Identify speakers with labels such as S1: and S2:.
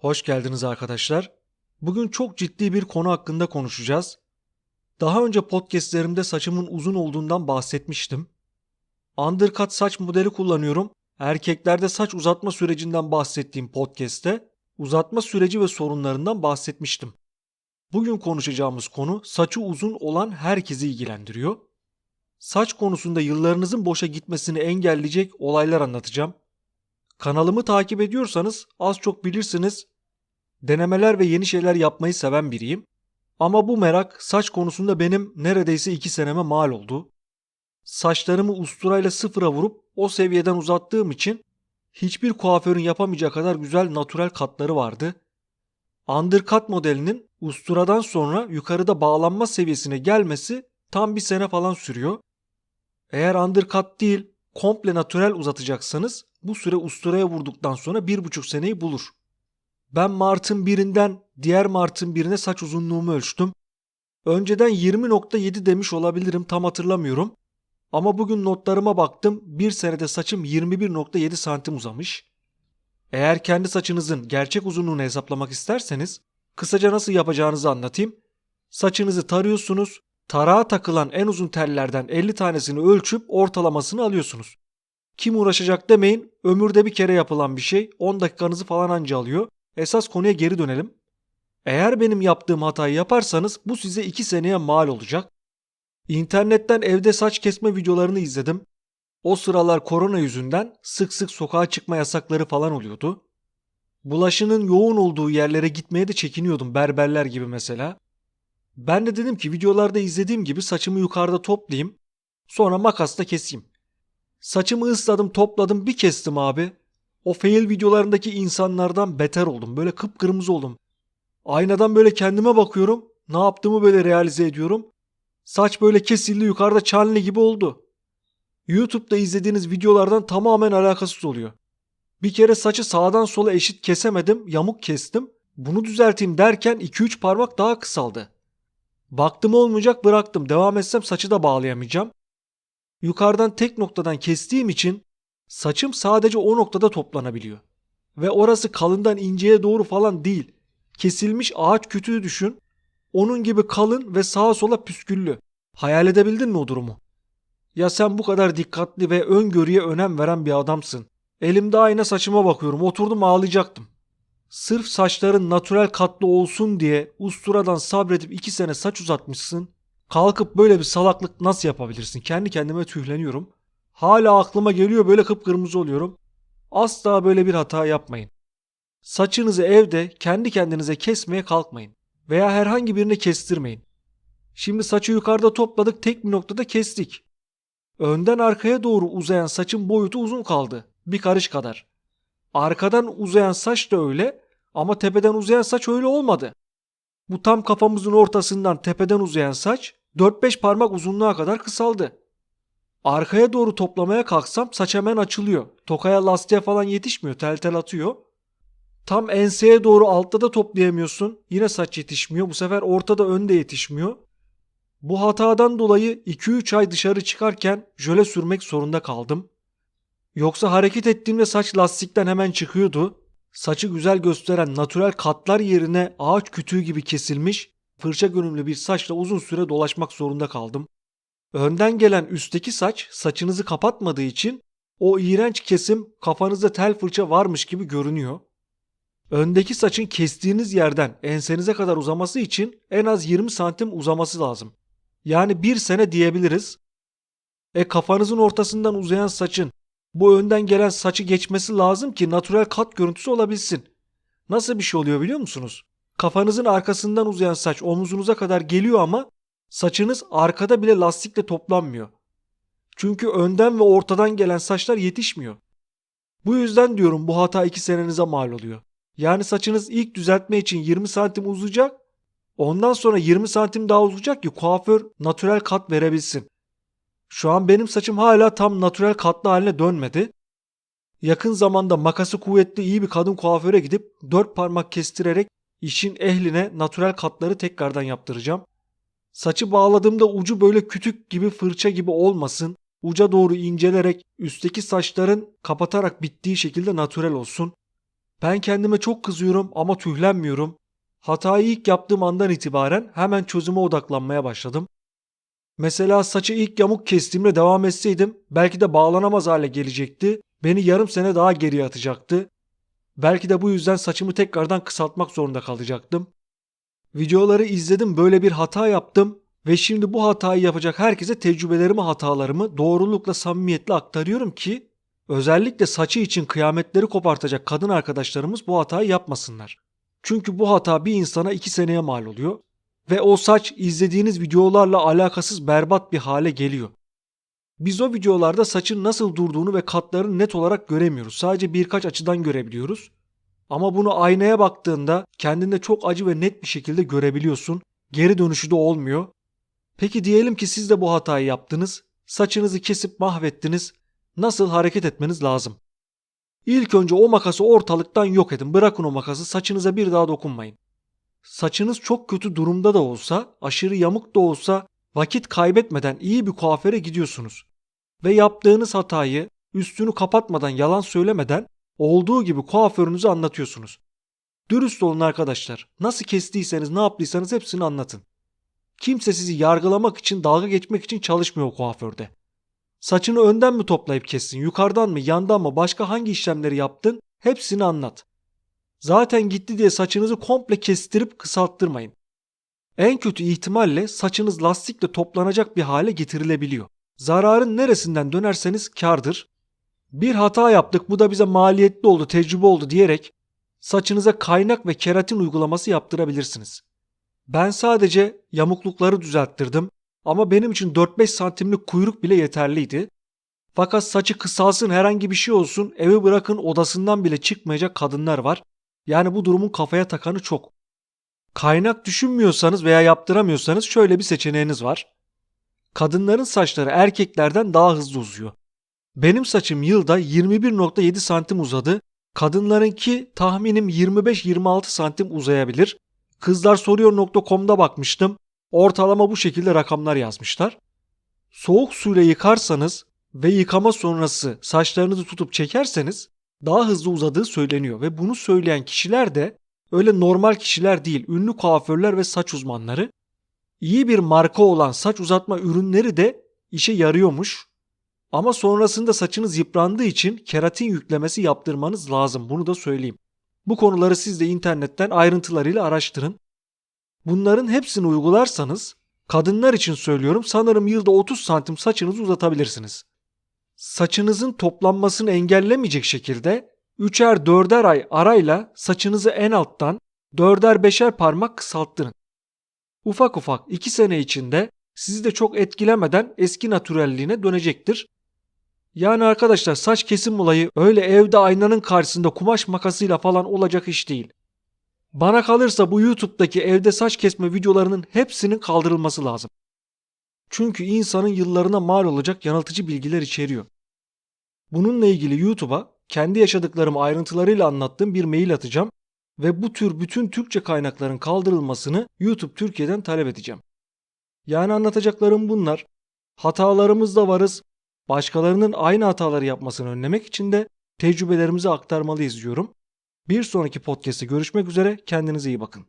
S1: Hoş geldiniz arkadaşlar. Bugün çok ciddi bir konu hakkında konuşacağız. Daha önce podcastlerimde saçımın uzun olduğundan bahsetmiştim. Undercut saç modeli kullanıyorum. Erkeklerde saç uzatma sürecinden bahsettiğim podcast'te uzatma süreci ve sorunlarından bahsetmiştim. Bugün konuşacağımız konu saçı uzun olan herkesi ilgilendiriyor. Saç konusunda yıllarınızın boşa gitmesini engelleyecek olaylar anlatacağım. Kanalımı takip ediyorsanız az çok bilirsiniz. Denemeler ve yeni şeyler yapmayı seven biriyim. Ama bu merak saç konusunda benim neredeyse iki seneme mal oldu. Saçlarımı usturayla sıfıra vurup o seviyeden uzattığım için hiçbir kuaförün yapamayacağı kadar güzel natürel katları vardı. Undercut modelinin usturadan sonra yukarıda bağlanma seviyesine gelmesi tam bir sene falan sürüyor. Eğer undercut değil komple natürel uzatacaksanız bu süre usturaya vurduktan sonra bir buçuk seneyi bulur. Ben Mart'ın birinden diğer Mart'ın birine saç uzunluğumu ölçtüm. Önceden 20.7 demiş olabilirim tam hatırlamıyorum. Ama bugün notlarıma baktım bir senede saçım 21.7 santim uzamış. Eğer kendi saçınızın gerçek uzunluğunu hesaplamak isterseniz kısaca nasıl yapacağınızı anlatayım. Saçınızı tarıyorsunuz, tarağa takılan en uzun tellerden 50 tanesini ölçüp ortalamasını alıyorsunuz. Kim uğraşacak demeyin, ömürde bir kere yapılan bir şey 10 dakikanızı falan anca alıyor. Esas konuya geri dönelim. Eğer benim yaptığım hatayı yaparsanız bu size 2 seneye mal olacak. İnternetten evde saç kesme videolarını izledim. O sıralar korona yüzünden sık sık sokağa çıkma yasakları falan oluyordu. Bulaşının yoğun olduğu yerlere gitmeye de çekiniyordum berberler gibi mesela. Ben de dedim ki videolarda izlediğim gibi saçımı yukarıda toplayayım. Sonra makasla keseyim. Saçımı ısladım topladım bir kestim abi. O fail videolarındaki insanlardan beter oldum. Böyle kıpkırmızı oldum. Aynadan böyle kendime bakıyorum. Ne yaptığımı böyle realize ediyorum. Saç böyle kesildi yukarıda Charlie gibi oldu. YouTube'da izlediğiniz videolardan tamamen alakasız oluyor. Bir kere saçı sağdan sola eşit kesemedim, yamuk kestim. Bunu düzelteyim derken 2-3 parmak daha kısaldı. Baktım olmayacak bıraktım. Devam etsem saçı da bağlayamayacağım. Yukarıdan tek noktadan kestiğim için saçım sadece o noktada toplanabiliyor. Ve orası kalından inceye doğru falan değil. Kesilmiş ağaç kütüğü düşün. Onun gibi kalın ve sağa sola püsküllü. Hayal edebildin mi o durumu? Ya sen bu kadar dikkatli ve öngörüye önem veren bir adamsın. Elimde ayna saçıma bakıyorum. Oturdum ağlayacaktım. Sırf saçların natürel katlı olsun diye usturadan sabredip iki sene saç uzatmışsın. Kalkıp böyle bir salaklık nasıl yapabilirsin? Kendi kendime tühleniyorum. Hala aklıma geliyor böyle kıpkırmızı oluyorum. Asla böyle bir hata yapmayın. Saçınızı evde kendi kendinize kesmeye kalkmayın. Veya herhangi birine kestirmeyin. Şimdi saçı yukarıda topladık tek bir noktada kestik. Önden arkaya doğru uzayan saçın boyutu uzun kaldı. Bir karış kadar. Arkadan uzayan saç da öyle ama tepeden uzayan saç öyle olmadı. Bu tam kafamızın ortasından tepeden uzayan saç 4-5 parmak uzunluğa kadar kısaldı. Arkaya doğru toplamaya kalksam saç hemen açılıyor. Tokaya lastiğe falan yetişmiyor tel tel atıyor. Tam enseye doğru altta da toplayamıyorsun. Yine saç yetişmiyor. Bu sefer ortada önde yetişmiyor. Bu hatadan dolayı 2-3 ay dışarı çıkarken jöle sürmek zorunda kaldım. Yoksa hareket ettiğimde saç lastikten hemen çıkıyordu. Saçı güzel gösteren natürel katlar yerine ağaç kütüğü gibi kesilmiş, fırça görünümlü bir saçla uzun süre dolaşmak zorunda kaldım. Önden gelen üstteki saç saçınızı kapatmadığı için o iğrenç kesim kafanızda tel fırça varmış gibi görünüyor. Öndeki saçın kestiğiniz yerden ensenize kadar uzaması için en az 20 santim uzaması lazım. Yani bir sene diyebiliriz. E kafanızın ortasından uzayan saçın bu önden gelen saçı geçmesi lazım ki natürel kat görüntüsü olabilsin. Nasıl bir şey oluyor biliyor musunuz? Kafanızın arkasından uzayan saç omuzunuza kadar geliyor ama saçınız arkada bile lastikle toplanmıyor. Çünkü önden ve ortadan gelen saçlar yetişmiyor. Bu yüzden diyorum bu hata 2 senenize mal oluyor. Yani saçınız ilk düzeltme için 20 santim uzayacak. Ondan sonra 20 santim daha uzayacak ki kuaför natürel kat verebilsin. Şu an benim saçım hala tam natürel katlı haline dönmedi. Yakın zamanda makası kuvvetli iyi bir kadın kuaföre gidip dört parmak kestirerek işin ehline natürel katları tekrardan yaptıracağım. Saçı bağladığımda ucu böyle kütük gibi fırça gibi olmasın. Uca doğru incelerek üstteki saçların kapatarak bittiği şekilde natürel olsun. Ben kendime çok kızıyorum ama tühlenmiyorum. Hatayı ilk yaptığım andan itibaren hemen çözüme odaklanmaya başladım. Mesela saçı ilk yamuk kestiğimde devam etseydim belki de bağlanamaz hale gelecekti. Beni yarım sene daha geriye atacaktı. Belki de bu yüzden saçımı tekrardan kısaltmak zorunda kalacaktım. Videoları izledim böyle bir hata yaptım ve şimdi bu hatayı yapacak herkese tecrübelerimi hatalarımı doğrulukla samimiyetle aktarıyorum ki özellikle saçı için kıyametleri kopartacak kadın arkadaşlarımız bu hatayı yapmasınlar. Çünkü bu hata bir insana iki seneye mal oluyor ve o saç izlediğiniz videolarla alakasız berbat bir hale geliyor. Biz o videolarda saçın nasıl durduğunu ve katlarını net olarak göremiyoruz. Sadece birkaç açıdan görebiliyoruz. Ama bunu aynaya baktığında kendinde çok acı ve net bir şekilde görebiliyorsun. Geri dönüşü de olmuyor. Peki diyelim ki siz de bu hatayı yaptınız. Saçınızı kesip mahvettiniz. Nasıl hareket etmeniz lazım? İlk önce o makası ortalıktan yok edin. Bırakın o makası saçınıza bir daha dokunmayın. Saçınız çok kötü durumda da olsa, aşırı yamuk da olsa vakit kaybetmeden iyi bir kuaföre gidiyorsunuz. Ve yaptığınız hatayı üstünü kapatmadan yalan söylemeden olduğu gibi kuaförünüze anlatıyorsunuz. Dürüst olun arkadaşlar. Nasıl kestiyseniz ne yaptıysanız hepsini anlatın. Kimse sizi yargılamak için dalga geçmek için çalışmıyor kuaförde. Saçını önden mi toplayıp kessin, yukarıdan mı, yandan mı, başka hangi işlemleri yaptın hepsini anlat. Zaten gitti diye saçınızı komple kestirip kısalttırmayın. En kötü ihtimalle saçınız lastikle toplanacak bir hale getirilebiliyor. Zararın neresinden dönerseniz kardır. Bir hata yaptık bu da bize maliyetli oldu, tecrübe oldu diyerek saçınıza kaynak ve keratin uygulaması yaptırabilirsiniz. Ben sadece yamuklukları düzelttirdim ama benim için 4-5 santimlik kuyruk bile yeterliydi. Fakat saçı kısalsın herhangi bir şey olsun evi bırakın odasından bile çıkmayacak kadınlar var. Yani bu durumun kafaya takanı çok. Kaynak düşünmüyorsanız veya yaptıramıyorsanız şöyle bir seçeneğiniz var. Kadınların saçları erkeklerden daha hızlı uzuyor. Benim saçım yılda 21.7 santim uzadı. Kadınlarınki tahminim 25-26 santim uzayabilir. Kızlarsoruyor.com'da bakmıştım. Ortalama bu şekilde rakamlar yazmışlar. Soğuk suyla yıkarsanız ve yıkama sonrası saçlarınızı tutup çekerseniz daha hızlı uzadığı söyleniyor ve bunu söyleyen kişiler de öyle normal kişiler değil, ünlü kuaförler ve saç uzmanları. İyi bir marka olan saç uzatma ürünleri de işe yarıyormuş. Ama sonrasında saçınız yıprandığı için keratin yüklemesi yaptırmanız lazım. Bunu da söyleyeyim. Bu konuları siz de internetten ayrıntılarıyla araştırın. Bunların hepsini uygularsanız kadınlar için söylüyorum sanırım yılda 30 santim saçınızı uzatabilirsiniz. Saçınızın toplanmasını engellemeyecek şekilde 3'er 4'er ay arayla saçınızı en alttan 4'er 5'er parmak kısalttırın. Ufak ufak 2 sene içinde sizi de çok etkilemeden eski natürelliğine dönecektir. Yani arkadaşlar saç kesim olayı öyle evde aynanın karşısında kumaş makasıyla falan olacak iş değil. Bana kalırsa bu YouTube'daki evde saç kesme videolarının hepsinin kaldırılması lazım. Çünkü insanın yıllarına mal olacak yanıltıcı bilgiler içeriyor. Bununla ilgili YouTube'a kendi yaşadıklarımı ayrıntılarıyla anlattığım bir mail atacağım ve bu tür bütün Türkçe kaynakların kaldırılmasını YouTube Türkiye'den talep edeceğim. Yani anlatacaklarım bunlar. Hatalarımızda varız. Başkalarının aynı hataları yapmasını önlemek için de tecrübelerimizi aktarmalıyız diyorum. Bir sonraki podcast'te görüşmek üzere. Kendinize iyi bakın.